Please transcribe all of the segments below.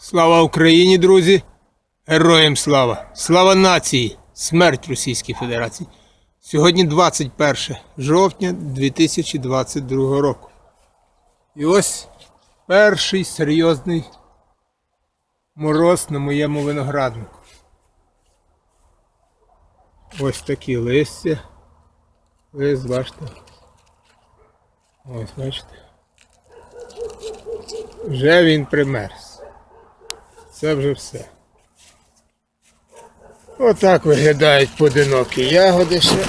Слава Україні, друзі! Героям слава! Слава нації! Смерть Російській Федерації! Сьогодні 21 жовтня 2022 року. І ось перший серйозний мороз на моєму винограднику. Ось такі листя. Лист, бачите. Ось, бачите. Вже він примерз. Це вже все. Отак виглядають поодинокі ягоди ще.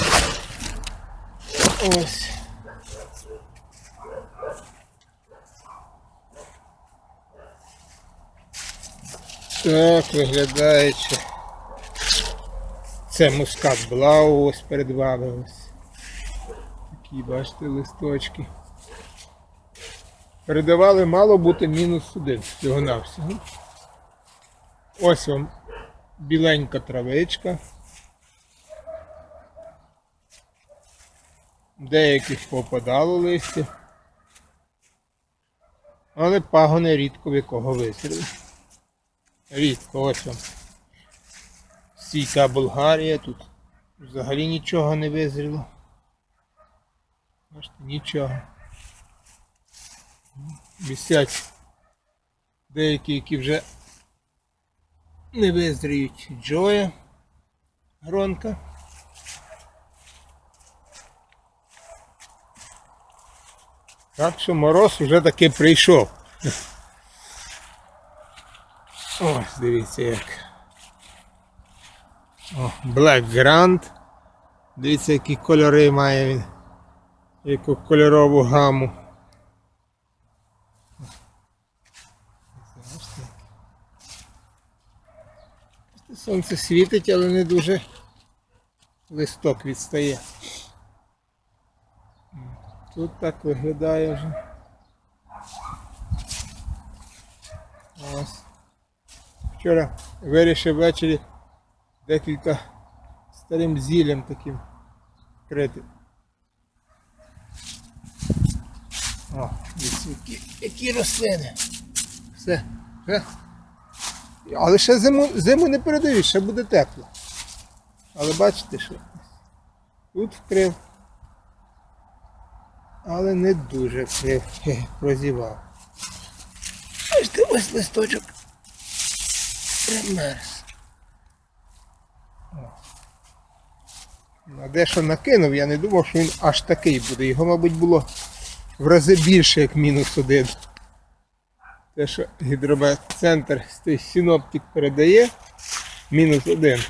Ось. Так виглядає ще. Це мускат блау ось перед вами ось. Такі, бачите, листочки. Передавали мало бути мінус один всього навсього. Ось вам біленька травичка. Деяких попадало листя. Але пагони рідко в якого вистріли. Рідко, ось вам. Стійка Болгарія тут взагалі нічого не визріло. Бачите, нічого. Висять деякі, які вже не визріють Джоя гронка. Так що мороз вже таки прийшов. Ось, дивіться як. О, Black Grand. Дивіться, які кольори має він. Яку кольорову гаму. Сонце світить, але не дуже листок відстає. Тут так виглядає вже. Ось. Вчора вирішив ввечері декілька старим зіллям таким крити. О, які, які рослини. Все. Все. Але ще зиму, зиму не передають, ще буде тепло. Але бачите, що тут вкрив. Але не дуже вкрив, прозівав. Бачите, ось листочок примерз. О. А дещо накинув, я не думав, що він аж такий буде. Його, мабуть, було в рази більше, як мінус один. Те, що гідрометцентр синоптик передає мінус один,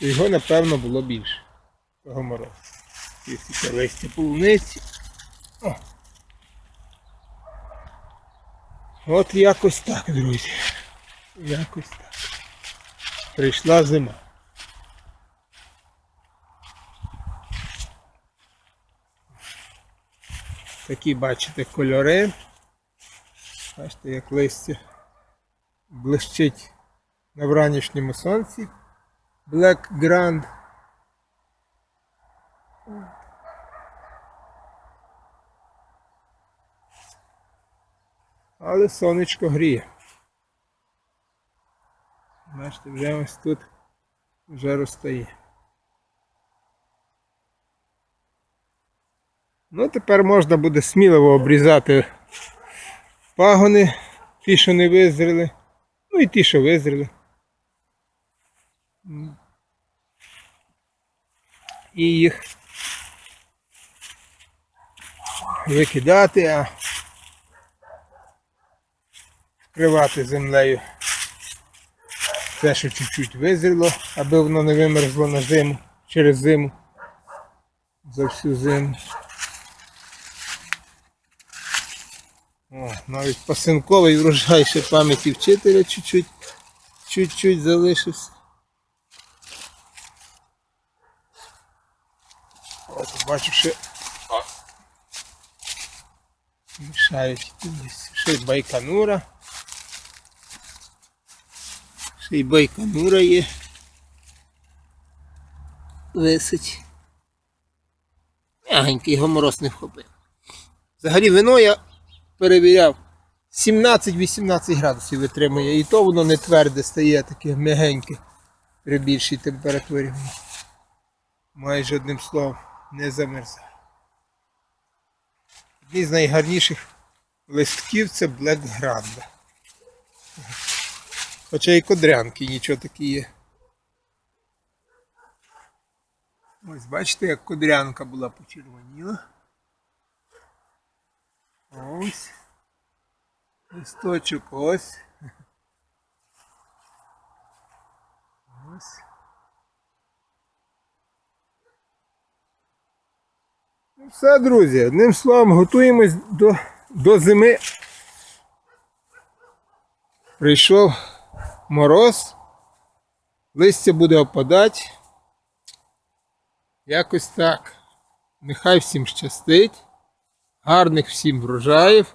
його напевно було більше. Того морозу. Тисяча листя полуниці. О. От якось так, друзі. Якось так. Прийшла зима. Такі бачите кольори. Бачите, як листя блищить на вранішньому сонці. Black Grand. Але сонечко гріє. Бачите, вже ось тут вже розтає. Ну, тепер можна буде сміливо обрізати пагони, ті, що не визріли, ну і ті, що визріли. І їх викидати, а вкривати землею те, що чуть-чуть визріло, аби воно не вимерзло на зиму, через зиму, за всю зиму. О, навіть пасинковий врожай ще пам'яті вчителя чуть-чуть, чуть-чуть залишився. От бачу, ще о, мішають десь. Ще й байканура. Ще й байканура є. Висить. Мягенький його мороз не вхопив. Взагалі вино я перевіряв 17-18 градусів витримує. І то воно не тверде стає, таке м'ягеньке при більшій температурі. Майже одним словом не замерзає. Одні з найгарніших листків це Black Granda. Хоча і кодрянки нічого такі є. Ось бачите, як кодрянка була почервоніла. Ось. Листочок ось. Ось. Ну все, друзі, одним словом, готуємось до, до зими. Прийшов мороз, листя буде опадати. Якось так. Нехай всім щастить, гарних всім врожаїв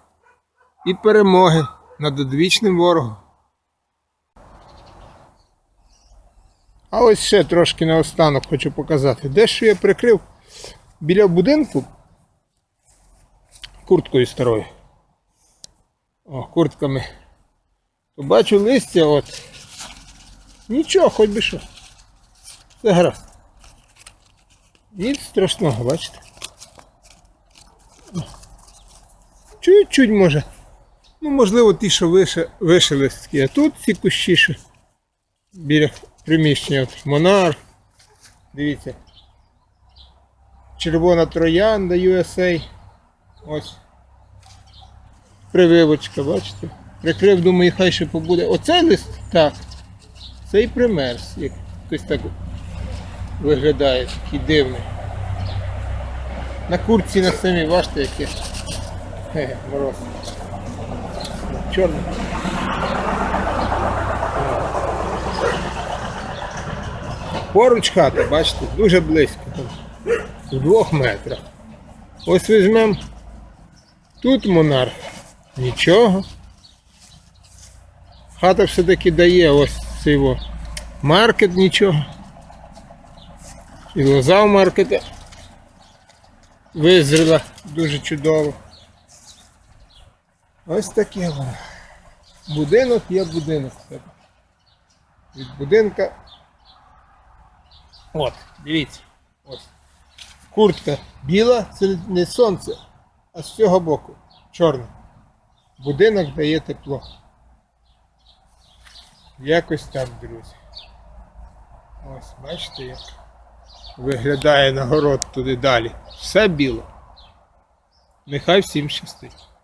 і перемоги над одвічним ворогом. А ось ще трошки наостанок хочу показати. Дещо я прикрив біля будинку курткою старою. О, куртками. То бачу листя от. Нічого, хоч би що. Це гаразд. Ніч страшного, бачите? Чуть-чуть може. Ну, можливо, ті, що вище, вище листки. А тут ці кущі, що біля приміщення. От, Монарх. Дивіться. Червона троянда USA. Ось. Прививочка, бачите? Прикрив, думаю, хай ще побуде. Оцей лист так. Цей примерз, як хтось так виглядає, такий дивний. На куртці на самі, бачите, яке. Мороз. Чорний. Поруч хата, бачите, дуже близько. Там, в двох метрах. Ось візьмемо. Тут монарх. Нічого. Хата все-таки дає ось цей маркет нічого. І лоза в маркеті визріла дуже чудово. Ось таке воно. Будинок є будинок. Від будинка. От, дивіться. Ось. Куртка біла, це не сонце, а з цього боку чорне. Будинок дає тепло. Якось так, друзі. Ось, бачите, як виглядає нагород туди далі. Все біло. Нехай всім щастить.